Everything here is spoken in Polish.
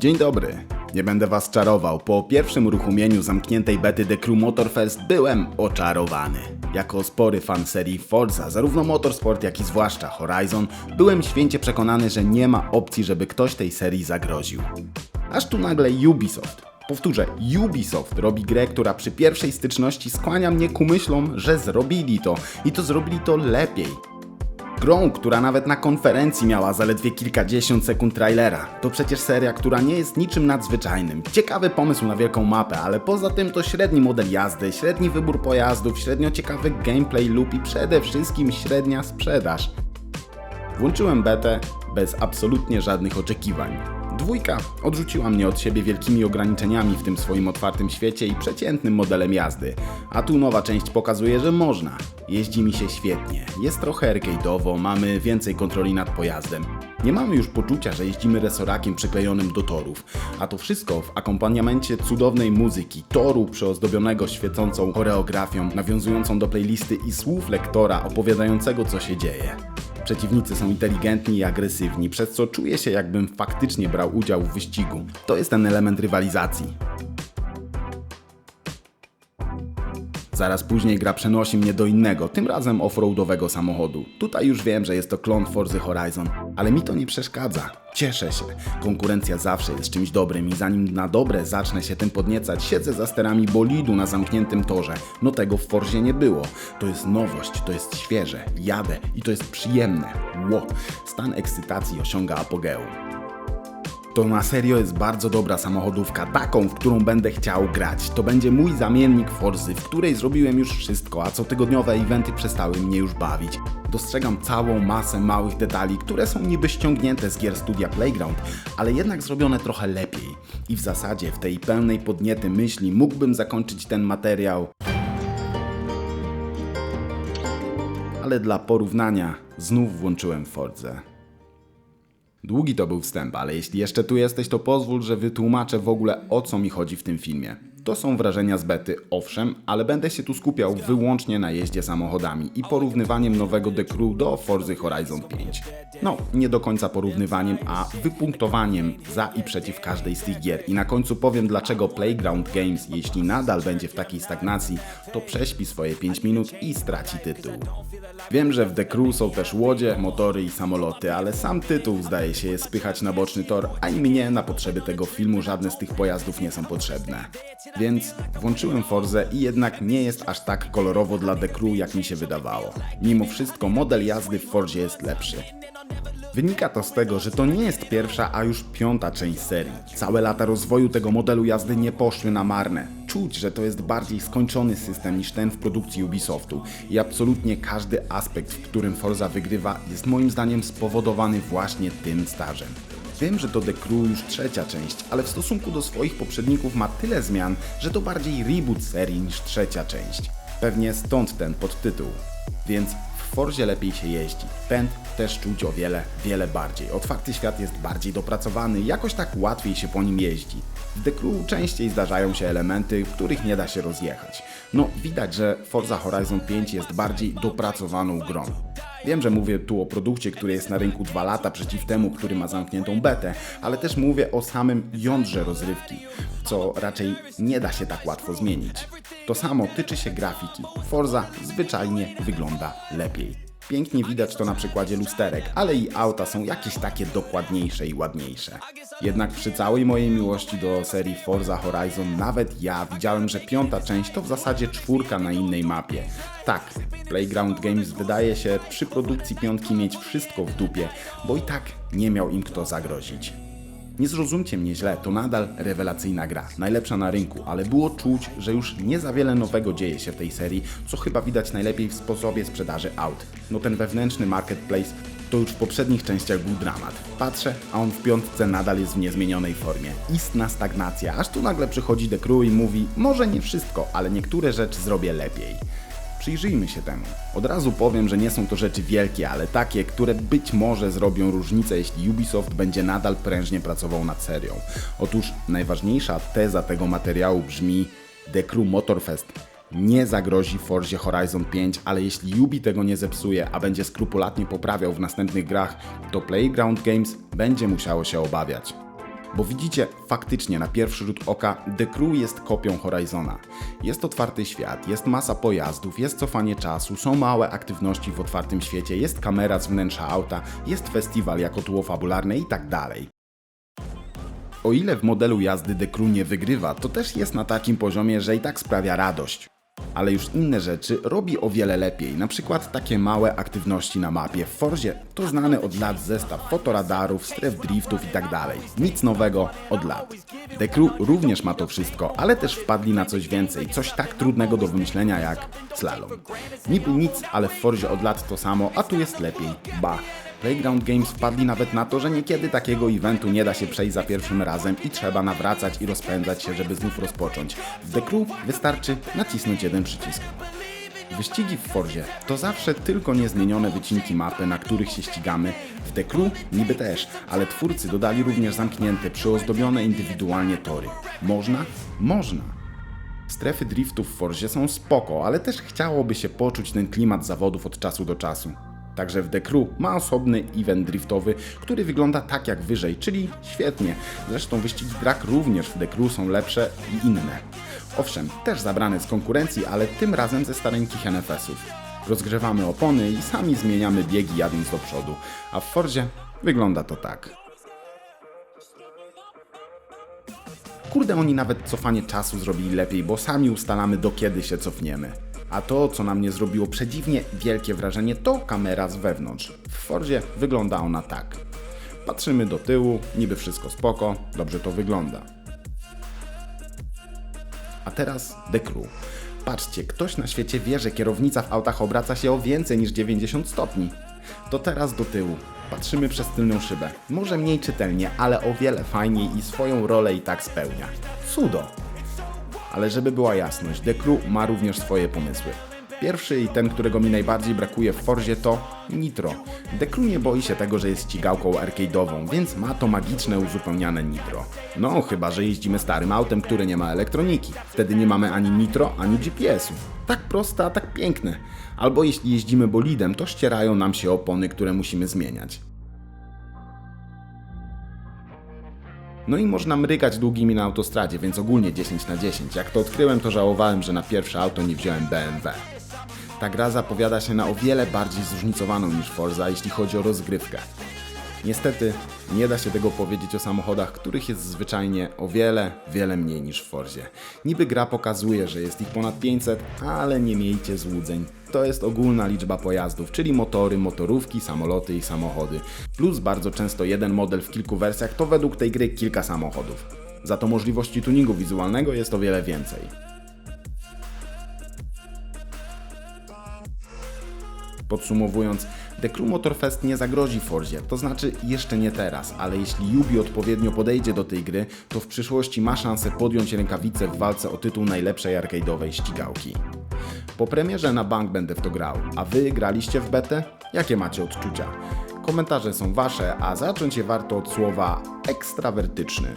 Dzień dobry. Nie będę was czarował. Po pierwszym uruchomieniu zamkniętej bety The Crew Motorfest byłem oczarowany. Jako spory fan serii Forza, zarówno Motorsport, jak i zwłaszcza Horizon, byłem święcie przekonany, że nie ma opcji, żeby ktoś tej serii zagroził. Aż tu nagle Ubisoft, powtórzę, Ubisoft robi grę, która przy pierwszej styczności skłania mnie ku myślom, że zrobili to i to zrobili to lepiej. Grą, która nawet na konferencji miała zaledwie kilkadziesiąt sekund trailera. To przecież seria, która nie jest niczym nadzwyczajnym. Ciekawy pomysł na wielką mapę, ale poza tym to średni model jazdy, średni wybór pojazdów, średnio ciekawy gameplay loop i przede wszystkim średnia sprzedaż. Włączyłem betę bez absolutnie żadnych oczekiwań. Dwójka odrzuciła mnie od siebie wielkimi ograniczeniami w tym swoim otwartym świecie i przeciętnym modelem jazdy. A tu nowa część pokazuje, że można. Jeździ mi się świetnie. Jest trochę arcade'owo, mamy więcej kontroli nad pojazdem. Nie mamy już poczucia, że jeździmy resorakiem przyklejonym do torów. A to wszystko w akompaniamencie cudownej muzyki, toru przyozdobionego świecącą choreografią, nawiązującą do playlisty i słów lektora opowiadającego co się dzieje. Przeciwnicy są inteligentni i agresywni, przez co czuję się jakbym faktycznie brał udział w wyścigu. To jest ten element rywalizacji. Zaraz później gra przenosi mnie do innego, tym razem offroadowego samochodu. Tutaj już wiem, że jest to klon Forzy Horizon, ale mi to nie przeszkadza. Cieszę się. Konkurencja zawsze jest czymś dobrym i zanim na dobre zacznę się tym podniecać, siedzę za sterami bolidu na zamkniętym torze. No tego w Forzie nie było. To jest nowość, to jest świeże, jadę i to jest przyjemne. Ło, stan ekscytacji osiąga apogeum. To na serio jest bardzo dobra samochodówka, taką, w którą będę chciał grać. To będzie mój zamiennik Forzy, w której zrobiłem już wszystko, a cotygodniowe eventy przestały mnie już bawić. Dostrzegam całą masę małych detali, które są niby ściągnięte z gier studia Playground, ale jednak zrobione trochę lepiej. I w zasadzie w tej pełnej podniety myśli mógłbym zakończyć ten materiał. Ale dla porównania znów włączyłem Fordzę. Długi to był wstęp, ale jeśli jeszcze tu jesteś, to pozwól, że wytłumaczę w ogóle o co mi chodzi w tym filmie. To są wrażenia z bety, owszem, ale będę się tu skupiał wyłącznie na jeździe samochodami i porównywaniem nowego The Crew do Forza Horizon 5. No, nie do końca porównywaniem, a wypunktowaniem za i przeciw każdej z tych gier. I na końcu powiem, dlaczego Playground Games, jeśli nadal będzie w takiej stagnacji, to prześpi swoje 5 minut i straci tytuł. Wiem, że w The Crew są też łodzie, motory i samoloty, ale sam tytuł zdaje się je spychać na boczny tor, a i mnie na potrzeby tego filmu żadne z tych pojazdów nie są potrzebne. Więc włączyłem Forzę i jednak nie jest aż tak kolorowo dla The Crew, jak mi się wydawało. Mimo wszystko model jazdy w Forzie jest lepszy. Wynika to z tego, że to nie jest pierwsza, a już piąta część serii. Całe lata rozwoju tego modelu jazdy nie poszły na marne. Czuć, że to jest bardziej skończony system niż ten w produkcji Ubisoftu i absolutnie każdy aspekt, w którym Forza wygrywa, jest moim zdaniem spowodowany właśnie tym stażem. Wiem, że to The Crew już trzecia część, ale w stosunku do swoich poprzedników ma tyle zmian, że to bardziej reboot serii niż trzecia część. Pewnie stąd ten podtytuł. Więc w Forzie lepiej się jeździ. Pęd też czuć o wiele, wiele bardziej. Otwarty świat jest bardziej dopracowany, jakoś tak łatwiej się po nim jeździ. W The Crew częściej zdarzają się elementy, których nie da się rozjechać. No, widać, że Forza Horizon 5 jest bardziej dopracowaną grą. Wiem, że mówię tu o produkcie, który jest na rynku 2 lata przeciw temu, który ma zamkniętą betę, ale też mówię o samym jądrze rozrywki, co raczej nie da się tak łatwo zmienić. To samo tyczy się grafiki. Forza zwyczajnie wygląda lepiej. Pięknie widać to na przykładzie lusterek, ale i auta są jakieś takie dokładniejsze i ładniejsze. Jednak przy całej mojej miłości do serii Forza Horizon, nawet ja widziałem, że piąta część to w zasadzie czwórka na innej mapie. Tak, Playground Games wydaje się przy produkcji piątki mieć wszystko w dupie, bo i tak nie miał im kto zagrozić. Nie zrozumcie mnie źle, to nadal rewelacyjna gra, najlepsza na rynku, ale było czuć, że już nie za wiele nowego dzieje się w tej serii, co chyba widać najlepiej w sposobie sprzedaży aut. No ten wewnętrzny marketplace to już w poprzednich częściach był dramat. Patrzę, a on w piątce nadal jest w niezmienionej formie. Istna stagnacja, aż tu nagle przychodzi The Crew i mówi, może nie wszystko, ale niektóre rzeczy zrobię lepiej. Przyjrzyjmy się temu. Od razu powiem, że nie są to rzeczy wielkie, ale takie, które być może zrobią różnicę, jeśli Ubisoft będzie nadal prężnie pracował nad serią. Otóż najważniejsza teza tego materiału brzmi The Crew Motorfest nie zagrozi Forzie Horizon 5, ale jeśli Ubi tego nie zepsuje, a będzie skrupulatnie poprawiał w następnych grach, to Playground Games będzie musiało się obawiać. Bo widzicie, faktycznie na pierwszy rzut oka The Crew jest kopią Horizona. Jest otwarty świat, jest masa pojazdów, jest cofanie czasu, są małe aktywności w otwartym świecie, jest kamera z wnętrza auta, jest festiwal jako tło fabularne i tak. O ile w modelu jazdy The Crew nie wygrywa, to też jest na takim poziomie, że i tak sprawia radość. Ale już inne rzeczy robi o wiele lepiej, na przykład takie małe aktywności na mapie. W Forzie to znany od lat zestaw fotoradarów, stref driftów itd. Nic nowego od lat. The Crew również ma to wszystko, ale też wpadli na coś więcej, coś tak trudnego do wymyślenia jak slalom. Niby nic, ale w Forzie od lat to samo, a tu jest lepiej. Ba, Playground Games wpadli nawet na to, że niekiedy takiego eventu nie da się przejść za pierwszym razem i trzeba nawracać i rozpędzać się, żeby znów rozpocząć. W The Crew wystarczy nacisnąć jeden przycisk. Wyścigi w Forzie to zawsze tylko niezmienione wycinki mapy, na których się ścigamy. W The Crew niby też, ale twórcy dodali również zamknięte, przyozdobione indywidualnie tory. Można? Można. Strefy driftu w Forzie są spoko, ale też chciałoby się poczuć ten klimat zawodów od czasu do czasu. Także w The Crew ma osobny event driftowy, który wygląda tak jak wyżej, czyli świetnie. Zresztą wyścigi drag również w The Crew są lepsze i inne. Owszem, też zabrane z konkurencji, ale tym razem ze stareńkich NFS-ów. Rozgrzewamy opony i sami zmieniamy biegi jadąc do przodu, a w Fordzie wygląda to tak. Kurde, oni nawet cofanie czasu zrobili lepiej, bo sami ustalamy do kiedy się cofniemy. A to, co na mnie zrobiło przedziwnie wielkie wrażenie, to kamera z wewnątrz. W Fordzie wygląda ona tak. Patrzymy do tyłu, niby wszystko spoko, dobrze to wygląda. A teraz The Crew. Patrzcie, ktoś na świecie wie, że kierownica w autach obraca się o więcej niż 90 stopni. To teraz do tyłu. Patrzymy przez tylną szybę. Może mniej czytelnie, ale o wiele fajniej i swoją rolę i tak spełnia. Cudo! Ale żeby była jasność, The Crew ma również swoje pomysły. Pierwszy i ten, którego mi najbardziej brakuje w Forzie to Nitro. The Crew nie boi się tego, że jest ścigałką arcade'ową, więc ma to magiczne uzupełniane Nitro. No, chyba, że jeździmy starym autem, które nie ma elektroniki. Wtedy nie mamy ani Nitro, ani GPS-u. Tak proste, a tak piękne. Albo jeśli jeździmy bolidem, to ścierają nam się opony, które musimy zmieniać. No i można mrygać długimi na autostradzie, więc ogólnie 10 na 10. Jak to odkryłem, to żałowałem, że na pierwsze auto nie wziąłem BMW. Ta gra zapowiada się na o wiele bardziej zróżnicowaną niż Forza, jeśli chodzi o rozgrywkę. Niestety, nie da się tego powiedzieć o samochodach, których jest zwyczajnie o wiele, wiele mniej niż w Forzie. Niby gra pokazuje, że jest ich ponad 500, ale nie miejcie złudzeń. To jest ogólna liczba pojazdów, czyli motory, motorówki, samoloty i samochody. Plus bardzo często jeden model w kilku wersjach to według tej gry kilka samochodów. Za to możliwości tuningu wizualnego jest o wiele więcej. Podsumowując, The Crew Motorfest nie zagrozi Forzie, to znaczy jeszcze nie teraz, ale jeśli Yubi odpowiednio podejdzie do tej gry, to w przyszłości ma szansę podjąć rękawice w walce o tytuł najlepszej arcade'owej ścigałki. Po premierze na bank będę w to grał, a wy graliście w betę? Jakie macie odczucia? Komentarze są wasze, a zacząć je warto od słowa ekstrawertyczny.